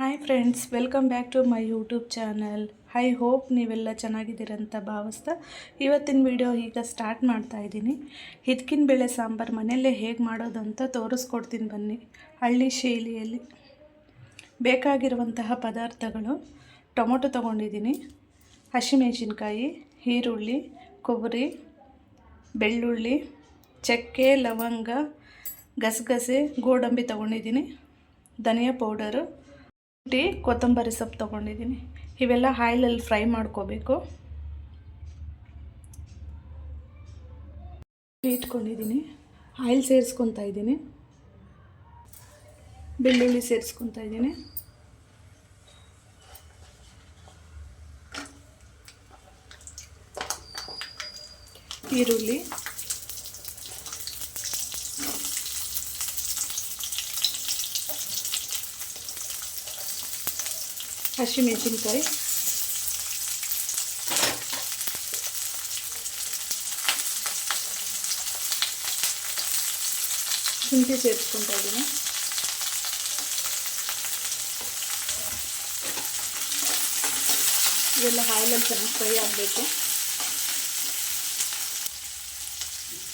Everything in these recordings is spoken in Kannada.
Hi friends welcome back to my YouTube channel I hope ನೀವೆಲ್ಲ ಚೆನ್ನಾಗಿದ್ದೀರಂತ ಭಾವಿಸ್ತಾ ಇವತ್ತಿನ ವಿಡಿಯೋ ಈಗ ಸ್ಟಾರ್ಟ್ ಮಾಡ್ತಾ ಇದ್ದೀನಿ. ಹಿತ್ಕಿನ ಬೇಳೆ ಸಾಂಬಾರು ಮನೆಯಲ್ಲೇ ಹೇಗೆ ಮಾಡೋದು ಅಂತ ತೋರಿಸ್ಕೊಡ್ತೀನಿ ಬನ್ನಿ. ಹಳ್ಳಿ ಶೈಲಿಯಲ್ಲಿ ಬೇಕಾಗಿರುವಂತಹ ಪದಾರ್ಥಗಳು ಟೊಮೊಟೊ ತೊಗೊಂಡಿದ್ದೀನಿ. ಹಸಿಮೆಣಸಿನ್ಕಾಯಿ, ಈರುಳ್ಳಿ, ಕೊಬ್ಬರಿ, ಬೆಳ್ಳುಳ್ಳಿ, ಚಕ್ಕೆ, ಲವಂಗ, ಗಸಗಸೆ, ಗೋಡಂಬಿ ತೊಗೊಂಡಿದ್ದೀನಿ. ಧನಿಯಾ ಪೌಡರು ಟೀ ಕೊತ್ತಂಬರಿ ಸೊಪ್ಪು ತೊಗೊಂಡಿದ್ದೀನಿ. ಇವೆಲ್ಲ ಆಯಿಲಲ್ಲಿ ಫ್ರೈ ಮಾಡ್ಕೋಬೇಕು. ಇಟ್ಕೊಂಡಿದ್ದೀನಿ. ಆಯಿಲ್ ಸೇರಿಸ್ಕೊತಾ ಇದ್ದೀನಿ. ಬೆಳ್ಳುಳ್ಳಿ ಸೇರಿಸ್ಕೊತಾ ಇದ್ದೀನಿ. ಈರುಳ್ಳಿ. ಹಸಿಮೆಣಸಿನ್ಕಾಯಿ ಶುಂಠಿ ಸೇರಿಸ್ಕೊತಾ ಇದ್ದೀನಿ ಇವೆಲ್ಲ ಆಯಿಲಲ್ಲಿ ಚೆನ್ನಾಗಿ ಫ್ರೈ ಆಗಬೇಕು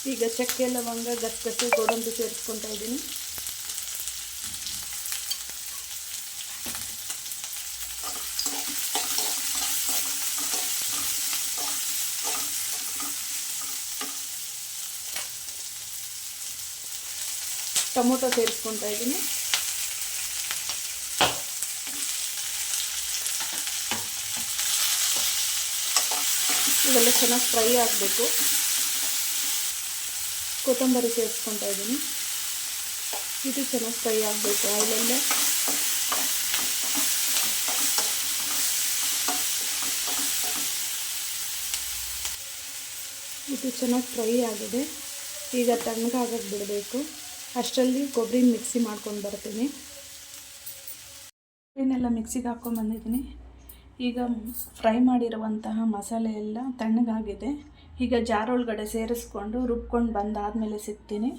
ಈಗ ಚಕ್ಕೆ ಲವಂಗ ಗಸಗಸೆ ಗೋಡಂಬಿ ಸೇರಿಸ್ಕೊತಾ ಇದ್ದೀನಿ ಟೊಮೊಟೊ ಸೇರಿಸ್ಕೊತಾ ಇದ್ದೀನಿ ಇವೆಲ್ಲ ಚೆನ್ನಾಗಿ ಫ್ರೈ ಆಗಬೇಕು. ಕೊತ್ತಂಬರಿ ಸೇರಿಸ್ಕೊತಾ ಇದ್ದೀನಿ ಇದು ಚೆನ್ನಾಗಿ ಫ್ರೈ ಆಗಬೇಕು ಆಯಿಲಲ್ಲೇ. ಇದು ಚೆನ್ನಾಗಿ ಫ್ರೈ ಆಗಿದೆ. ಈಗ ತಣ್ಣಗಾಗಕ್ಕೆ ಬಿಡಬೇಕು. ಅಷ್ಟರಲ್ಲಿ ಕೊಬ್ಬರಿ ಮಿಕ್ಸಿ ಮಾಡ್ಕೊಂಡು ಬರ್ತೀನಿ. ಕೊಬ್ಬರಿನೆಲ್ಲ ಮಿಕ್ಸಿಗೆ ಹಾಕ್ಕೊಂಬಂದಿದ್ದೀನಿ ಈಗ ಫ್ರೈ ಮಾಡಿರುವಂತಹ ಮಸಾಲೆ ಎಲ್ಲ ತಣ್ಣಗಾಗಿದೆ. ಈಗ ಜಾರೊಳಗಡೆ ಸೇರಿಸ್ಕೊಂಡು ರುಬ್ಕೊಂಡು ಬಂದಾದಮೇಲೆ ಸಿಗ್ತೀನಿ.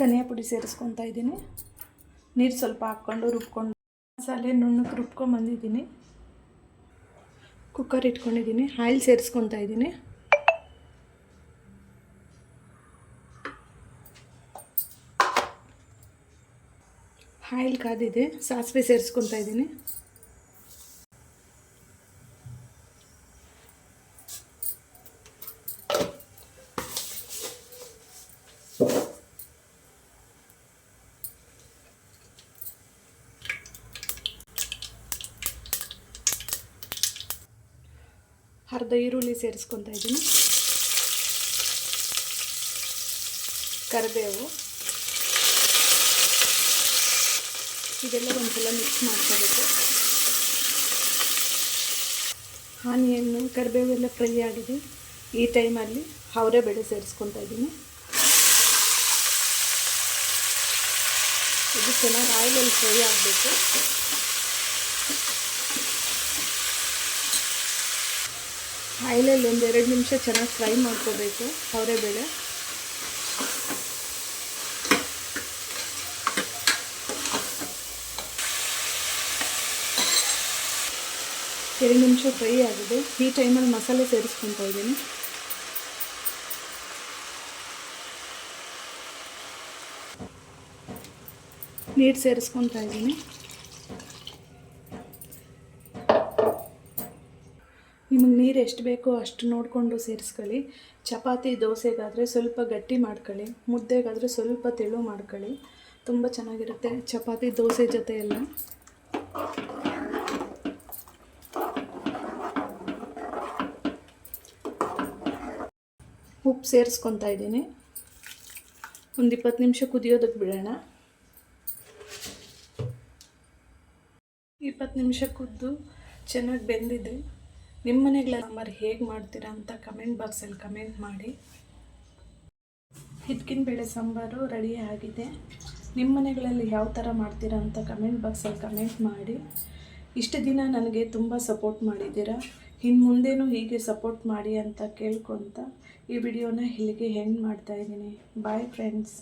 ಧನಿಯಾ ಪುಡಿ ಸೇರಿಸ್ಕೊತಾ ಇದ್ದೀನಿ. ನೀರು ಸ್ವಲ್ಪ ಹಾಕ್ಕೊಂಡು ರುಬ್ಕೊಂಡು ಮಸಾಲೆ ನುಣ್ಣಗೆ ರುಬ್ಕೊಂಬಂದಿದ್ದೀನಿ ಕುಕ್ಕರ್ ಇಟ್ಕೊಂಡಿದ್ದೀನಿ ಆಯಿಲ್ ಸೇರಿಸ್ಕೊತಾ ಇದ್ದೀನಿ. ಆಯಿಲ್ ಕಾದಿದೆ ಸಾಸಿವೆ ಸೇರಿಸ್ಕೊತಾ ಇದ್ದೀನಿ. ಅರ್ಧ ಈರುಳ್ಳಿ ಸೇರಿಸ್ಕೊತಾ ಇದ್ದೀನಿ. ಕರಿಬೇವು. ಇದೆಲ್ಲ ಒಂದ್ಸಲ ಮಿಕ್ಸ್ ಮಾಡ್ಕೋಬೇಕು. ಆನಿಯನ್ನು ಕರಿಬೇವೆಲ್ಲ ಫ್ರೈ ಆಗಿದೆ. ಈ ಟೈಮಲ್ಲಿ ಅವರೇ ಬೇಳೆ ಸೇರಿಸ್ಕೊತಾ ಇದ್ದೀನಿ. ಇದು ಚೆನ್ನಾಗಿ ಆಯಿಲಲ್ಲಿ ಫ್ರೈ ಆಗಬೇಕು. ಆಯಿಲಲ್ಲಿ ಒಂದು ಎರಡು ನಿಮಿಷ ಚೆನ್ನಾಗಿ ಫ್ರೈ ಮಾಡ್ಕೋಬೇಕು ಅವರೆಬೇಳೆ ಎರಡು ನಿಮಿಷ ಫ್ರೈ ಆಗಿದೆ. ಈ ಟೈಮಲ್ಲಿ ಮಸಾಲೆ ಸೇರಿಸ್ಕೊತಾ ಇದ್ದೀನಿ. ನೀರು ಸೇರಿಸ್ಕೊತಾ ಇದ್ದೀನಿ. ನಿಮಗೆ ನೀರು ಎಷ್ಟು ಬೇಕೋ ಅಷ್ಟು ನೋಡಿಕೊಂಡು ಸೇರಿಸ್ಕೊಳ್ಳಿ. ಚಪಾತಿ, ದೋಸೆಗಾದರೆ ಸ್ವಲ್ಪ ಗಟ್ಟಿ ಮಾಡ್ಕೊಳ್ಳಿ. ಮುದ್ದೆಗಾದರೆ ಸ್ವಲ್ಪ ತೆಳು ಮಾಡ್ಕೊಳ್ಳಿ. ತುಂಬ ಚೆನ್ನಾಗಿರುತ್ತೆ ಚಪಾತಿ, ದೋಸೆ ಜೊತೆ ಎಲ್ಲ ಉಪ್ಪು ಸೇರಿಸ್ಕೊತಾ ಇದ್ದೀನಿ. ಒಂದು ಇಪ್ಪತ್ತು ನಿಮಿಷ ಕುದಿಯೋದಕ್ಕೆ ಬಿಡೋಣ. ಇಪ್ಪತ್ತು ನಿಮಿಷ ಕುದ್ದು ಚೆನ್ನಾಗಿ ಬೆಂದಿದೆ. ನಿಮ್ಮ ಮನೆಗಳ ಸಾಂಬಾರು ಹೇಗೆ ಮಾಡ್ತೀರಾ ಅಂತ ಕಮೆಂಟ್ ಬಾಕ್ಸಲ್ಲಿ ಕಮೆಂಟ್ ಮಾಡಿ. ಹಿದ್ಕಿನ ಬೇಳೆ ಸಾಂಬಾರು ರೆಡಿ ಆಗಿದೆ. ನಿಮ್ಮ ಮನೆಗಳಲ್ಲಿ ಯಾವ ಥರ ಮಾಡ್ತೀರಾ ಅಂತ ಕಮೆಂಟ್ ಬಾಕ್ಸಲ್ಲಿ ಕಮೆಂಟ್ ಮಾಡಿ. ಇಷ್ಟು ದಿನ ನನಗೆ ತುಂಬ ಸಪೋರ್ಟ್ ಮಾಡಿದ್ದೀರಾ. ಇನ್ನು ಮುಂದೇನು ಹೀಗೆ ಸಪೋರ್ಟ್ ಮಾಡಿ ಅಂತ ಕೇಳ್ಕೊತ ಈ ವಿಡಿಯೋನ ಇಲ್ಲಿಗೆ ಹೆಂಗೆ ಮಾಡ್ತಾಯಿದ್ದೀನಿ ಬಾಯ್ ಫ್ರೆಂಡ್ಸ್